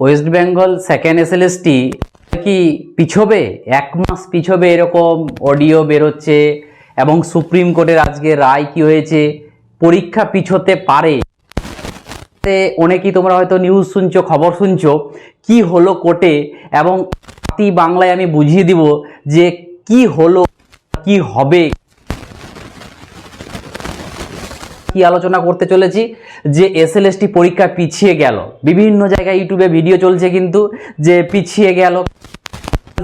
West Bengal second SLST কি পিছবে? এক মাস পিছবে এরকম অডিও বেরোচ্ছে এবং সুপ্রিম কোর্টের আজকে রায় কি হয়েছে? পরীক্ষা পিছোতে পারে। অনেকেই তোমরা হয়তো নিউজ শুনছো, খবর শুনছো, কি হলো কোর্টে এবং বাংলায় আমি বুঝিয়ে দিব যে কি হলো, কি হবে। কি আলোচনা করতে চলেছি? যে এসএলএসটি পরীক্ষা পিছিয়ে গেল। বিভিন্ন জায়গায় ইউটিউবে ভিডিও চলছে কিন্তু যে পিছিয়ে গেল।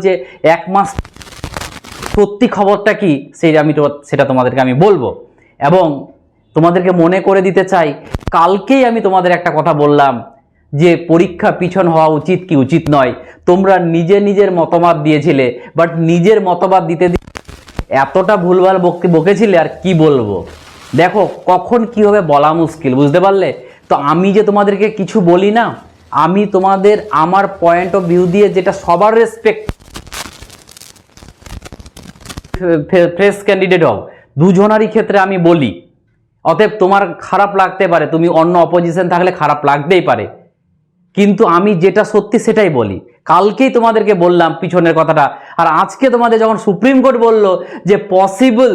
যে এক মাস সত্যি খবরটা কি? সেই আমি তো সেটা তোমাদেরকে আমি বলব। এবং তোমাদেরকে মনে করে দিতে চাই, কালকেই আমি তোমাদের একটা কথা বললাম যে পরীক্ষা পিছন হওয়া উচিত কি উচিত নয়। তোমরা নিজে নিজের মতামত দিয়েছিলে বাট নিজের মতবাদ দিতে এতটা ভুলভাল বকে বকেছিলে আর কি বলব? দেখো, কখন কি হবে বলা মুশকিল, বুঝতে পারলে? তো আমি যে তোমাদেরকে কিছু বলি না, আমি তোমাদের আমার পয়েন্ট অফ ভিউ দিয়ে যেটা সবার রেসপেক্ট ফ্রেশ ক্যান্ডিডেট হও। দুজনারই ক্ষেত্রে আমি বলি। অতএব তোমার খারাপ লাগতে পারে, তুমি অন্য অপোজিশন থাকলে খারাপ লাগতেই পারে। কিন্তু আমি যেটা সত্যি সেটাই বলি। কালকেই তোমাদেরকে বললাম পিছনের কথাটা, আর আজকে তোমাদের যখন সুপ্রিম কোর্ট বলল যে পসিবল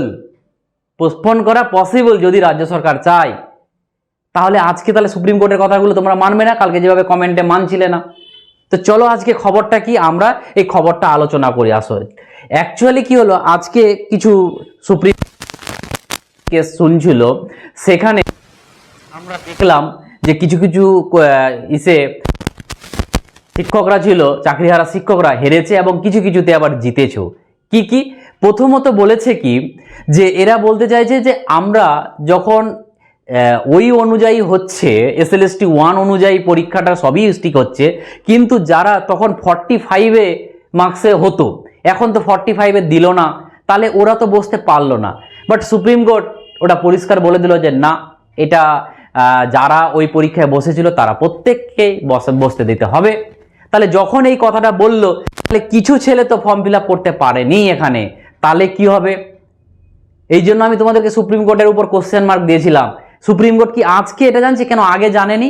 পোস্টপোন করা পসিবল যদি রাজ্য সরকার চায়। তাহলে আজকে তাহলে সুপ্রিম কোর্টের কথাগুলো তোমরা মানবে না, কালকে যেভাবে কমেন্টে মানছিলে না। তো চলো আজকে খবরটা কি, আমরা এই খবরটা আলোচনা করি আসলে। অ্যাকচুয়ালি কি হলো, আজকে কিছু সুপ্রিম কেস শুনছিল, সেখানে আমরা দেখলাম যে কিছু কিছু ইসে শিক্ষকরা ছিল, চাকরিহারা শিক্ষকরা হেরেছে এবং কিছু কিছুতে আবার জিতেছেও। কি কি? প্রথমত বলেছে কি, যে এরা বলতে চাইছে যে আমরা যখন ওই অনুযায়ী হচ্ছে এসএলএসটি ওয়ান অনুযায়ী পরীক্ষাটা সবই স্টিক হচ্ছে, কিন্তু যারা তখন ফর্টি ফাইভে মার্কসে হতো, এখন তো ফর্টি ফাইভে দিল না, তাহলে ওরা তো বসতে পারল না। বাট সুপ্রিম কোর্ট ওটা পরিষ্কার বলে দিল যে না, এটা যারা ওই পরীক্ষায় বসেছিল তারা প্রত্যেককে বসে, বসতে দিতে হবে। তাহলে যখন এই কথাটা বলল, তাহলে কিছু ছেলে তো ফর্ম ফিল করতে পারেনি এখানে। তাহলে কি হবে? এই জন্য আমি তোমাদেরকে সুপ্রিম কোর্টের উপর কোশ্চেন মার্ক দিয়েছিলাম। সুপ্রিম কোর্ট কি আজকে এটা জানছে? কেন আগে জানেনি?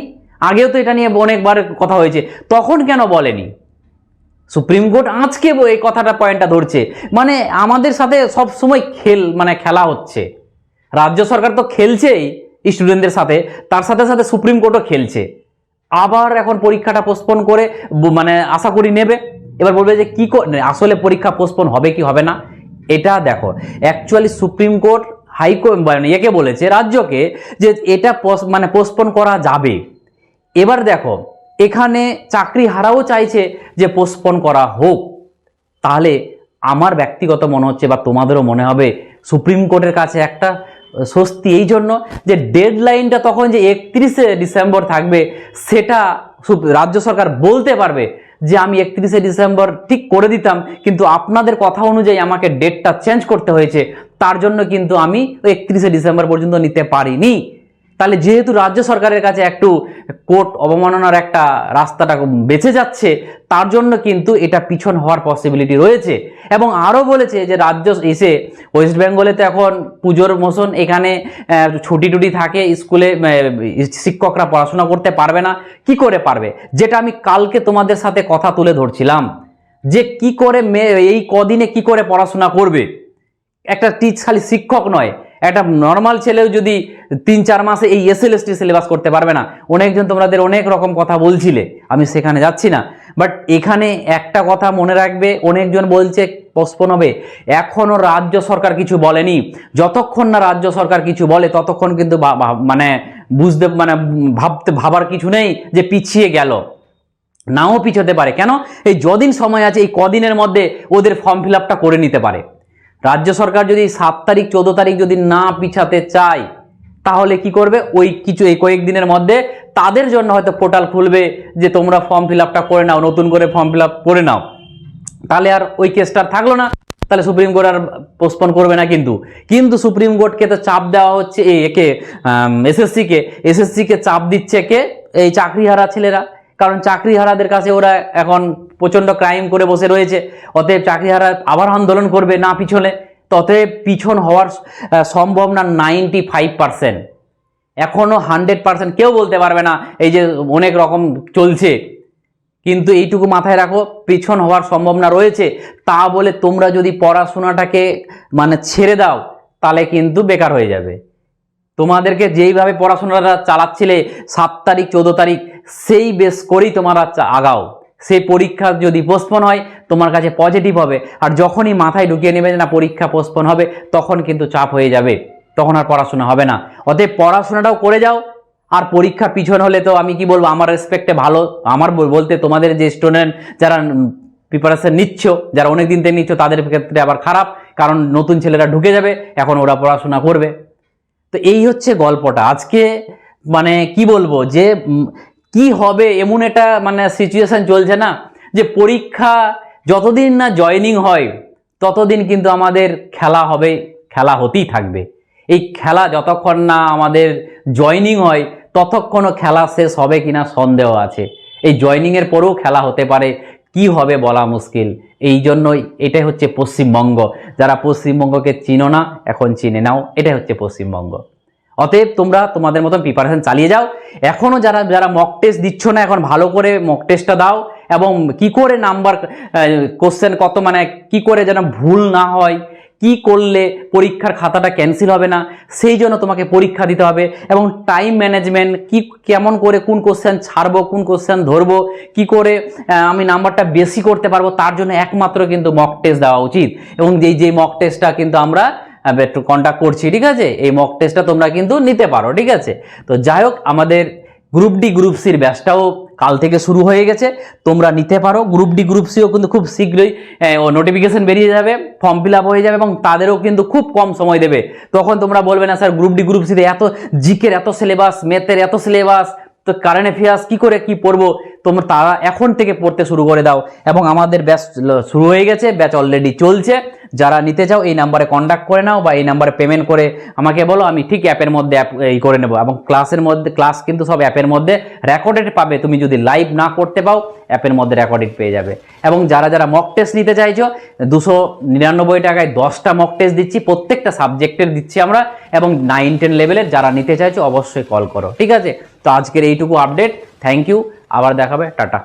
আগেও তো এটা নিয়ে অনেকবার কথা হয়েছে। তখন কেন বলেনি? সুপ্রিম কোর্ট আজকে এই কথাটা পয়েন্টটা ধরছে। মানে আমাদের সাথে সব সময় খেল মানে খেলা হচ্ছে। রাজ্য সরকার তো খেলছেই স্টুডেন্টদের সাথে। তার সাথে সাথে সুপ্রিম কোর্টও খেলছে। আবার এখন পরীক্ষাটা পোস্টপোন করে মানে আশা করি নেবে। এবার বলবে যে কী আসলে পরীক্ষা পোস্টপোন হবে কি হবে না? এটা দেখো অ্যাকচুয়ালি সুপ্রিম কোর্ট হাইকোর্ট মানে ইয়েকে বলেছে, রাজ্যকে যে এটা মানে পোস্টপোন করা যাবে। এবার দেখো, এখানে চাকরি হারাও চাইছে যে পোস্টপোন করা হোক। তাহলে আমার ব্যক্তিগত মনে হচ্ছে বা তোমাদেরও মনে হবে সুপ্রিম কোর্টের কাছে একটা স্বস্তি এই জন্য যে ডেডলাইনটা তখন যে একত্রিশে ডিসেম্বর থাকবে, সেটা রাজ্য সরকার বলতে পারবে যে আমি একত্রিশে ডিসেম্বর ঠিক করে দিতাম, কিন্তু আপনাদের কথা অনুযায়ী আমাকে ডেটটা চেঞ্জ করতে হয়েছে, তার জন্য কিন্তু আমি একত্রিশে ডিসেম্বর পর্যন্ত নিতে পারিনি। তাহলে যেহেতু রাজ্য সরকারের কাছে একটু কোর্ট অবমাননার একটা রাস্তাটা বেঁচে যাচ্ছে, তার জন্য কিন্তু এটা পিছন হওয়ার পসিবিলিটি রয়েছে। এবং আরও বলেছে যে রাজ্য এসে ওয়েস্ট বেঙ্গলে তো এখন পুজোর মৌসুম এখানে ছুটি টুটি থাকে, স্কুলে শিক্ষকরা পড়াশোনা করতে পারবে না। কি করে পারবে? যেটা আমি কালকে তোমাদের সাথে কথা তুলে ধরছিলাম, যে কি করে এই কদিনে কি করে পড়াশোনা করবে? একটা টিচ খালি শিক্ষক নয় একটা নর্মাল ছেলেও যদি তিন, চার মাসে এই এসএলএসটি সিলেবাস করতে পারবে না, অনেকজন তোমাদের অনেক রকম কথা বলছিলে, আমি সেখানে যাচ্ছি না। বাট এখানে একটা কথা মনে রাখবে, অনেকজন বলছে পোস্টপোন হবে। এখনও রাজ্য সরকার কিছু বলেনি। যতক্ষণ না রাজ্য সরকার কিছু বলে, ততক্ষণ কিন্তু মানে বুঝতে মানে ভাবতে, ভাবার কিছু নেই যে পিছিয়ে গেল। নাও পিছোতে পারে। কেন? এই যদিন সময় আছে, এই কদিনের মধ্যে ওদের ফর্ম ফিল করে নিতে পারে। রাজ্য সরকার যদি সাত তারিখ, চোদ্দ তারিখ যদি না পিছাতে চায়, তাহলে কি করবে? ওই কিছু এই কয়েকদিনের মধ্যে তাদের জন্য হয়তো পোর্টাল খুলবে যে তোমরা ফর্ম ফিল আপটা করে নাও, নতুন করে ফর্ম ফিল আপ করে নাও। তাহলে আর ওই কেসটা থাকল না। তাহলে সুপ্রিম কোর্ট আর পোস্টপোন করবে না কিন্তু। কিন্তু সুপ্রিম কোর্টকে তো চাপ দেওয়া হচ্ছে একে এসএসসিকে এসএসসিকে চাপ দিচ্ছে কে? এই চাকরিহারা ছেলেরা। কারণ চাকরিহারাদের কাছে ওরা এখন প্রচণ্ড ক্রাইম করে বসে রয়েছে। অতএব চাকরিহারা আবার আন্দোলন করবে না পিছনে। ততএব পিছন হওয়ার আহ, সম্ভাবনা নাইনটি ফাইভ পার্সেন্ট এখনও হান্ড্রেড পার্সেন্ট কেউ বলতে পারবে না এই যে অনেক রকম চলছে। কিন্তু এইটুকু মাথায় রাখো পিছন হওয়ার সম্ভাবনা রয়েছে। তা বলে তোমরা যদি পড়াশোনাটাকে মানে ছেড়ে দাও তাহলে কিন্তু বেকার হয়ে যাবে। তোমাদেরকে যেইভাবে পড়াশোনাটা চালাচ্ছিলে, সাত তারিখ, চোদ্দ তারিখ, সেই বেস করেই তোমরা আগাও। সেই পরীক্ষা যদি পোস্টপন হয়, তোমার কাছে পজিটিভ হবে। আর যখনই মাথায় ঢুকিয়ে নেবে না, পরীক্ষা পোস্টপন হবে, তখন কিন্তু চাপ হয়ে যাবে। তখন আর পড়াশোনা হবে না। অতএব পড়াশোনাটাও করে যাও। আর পরীক্ষা পিছন হলে তো আমি কি বলব, আমার রেসপেক্টে ভালো। আমার বলতে তোমাদের যে স্টুডেন্ট যারা প্রিপারেশন নিচ্ছ, যারা অনেক দিন থেকে নিচ্ছ, তাদের ক্ষেত্রে আবার খারাপ। কারণ নতুন ছেলেরা ঢুকে যাবে, এখন ওরা পড়াশোনা করবে। তো এই হচ্ছে গল্পটা। আজকে মানে কি বলব যে কি হবে এমন একটা মানে সিচুয়েশন চলছে না যে পরীক্ষা যতদিন না জয়নিং হয়, ততদিন কিন্তু আমাদের খেলা হবে, খেলা হতেই থাকবে। এই খেলা যতক্ষণ না আমাদের জয়নিং হয়, ততক্ষণও খেলা শেষ হবে কিনা সন্দেহ আছে। এই জয়নিংয়ের পরেও খেলা হতে পারে কি হবে বলা মুশকিল? এই জন্যই এটাই হচ্ছে পশ্চিমবঙ্গ। যারা পশ্চিমবঙ্গকে চিনো না, এখন চিনে নাও। এটাই হচ্ছে পশ্চিমবঙ্গ। অতএব তোমরা তোমাদের মতন প্রিপারেশন চালিয়ে যাও। এখনও যারা যারা মক টেস্ট দিচ্ছ না, এখন ভালো করে মক টেস্টটা দাও এবং কি করে নাম্বার কোশ্চেন কত মানে কি করে যেন ভুল না হয়। কি করলে পরীক্ষার খাতাটা ক্যান্সেল হবে না? সেই জন্য তোমাকে পরীক্ষা দিতে হবে এবং টাইম ম্যানেজমেন্ট কি, কেমন করে কোন কোশ্চেন ছাড়বো, কোন কোশ্চেন ধরবো, কি করে আমি নাম্বারটা বেশি করতে পারব, তার জন্য একমাত্র কিন্তু মক টেস্ট দেওয়া উচিত। এবং যেই যেই মক টেস্টটা কিন্তু আমরা একটু কন্ট্যাক্ট করছি, ঠিক আছে? এই মক টেস্টটা তোমরা কিন্তু নিতে পারো, ঠিক আছে? তো যাই হোক, আমাদের গ্রুপ ডি গ্রুপ সির ব্যাচটাও কাল থেকে শুরু হয়ে গেছে। তোমরা নিতে পারো। গ্রুপ ডি গ্রুপ সিও কিন্তু খুব শীঘ্রই নোটিফিকেশন বেরিয়ে যাবে ফর্ম ফিল হয়ে যাবে এবং তাদেরও কিন্তু খুব কম সময় দেবে। তখন তোমরা বলবে, না স্যার গ্রুপ ডি গ্রুপ সিতে এত জিকের এত সিলেবাস ম্যাথের এত সিলেবাস তো কারেন্ট অ্যাফেয়ার্স কী করে কি পড়ব? তোমরা তারা এখন থেকে পড়তে শুরু করে দাও। এবং আমাদের ব্যাচ শুরু হয়ে গেছে, ব্যাচ অলরেডি চলছে। যারা নিতে চাও, এই নাম্বারে কন্ট্যাক্ট করে নাও বা এই নাম্বারে পেমেন্ট করে আমাকে বলো, আমি ঠিক অ্যাপের মধ্যে অ্যাপ এই করে নেব। এবং ক্লাসের মধ্যে ক্লাস কিন্তু সব অ্যাপের মধ্যে রেকর্ডেড পাবে। তুমি যদি লাইভ না করতে পাও অ্যাপের মধ্যে রেকর্ডেড পেয়ে যাবে। এবং যারা যারা মক টেস্ট নিতে চাইছো, দুশো নিরানব্বই টাকায় দশটা মক টেস্ট দিচ্ছি, প্রত্যেকটা সাবজেক্টের দিচ্ছি আমরা। এবং নাইন টেন লেভেলের যারা নিতে চাইছো, অবশ্যই কল করো। ঠিক আছে? তো আজকের এইটুকু আপডেট থ্যাংক ইউ আবার দেখাবে টাটা।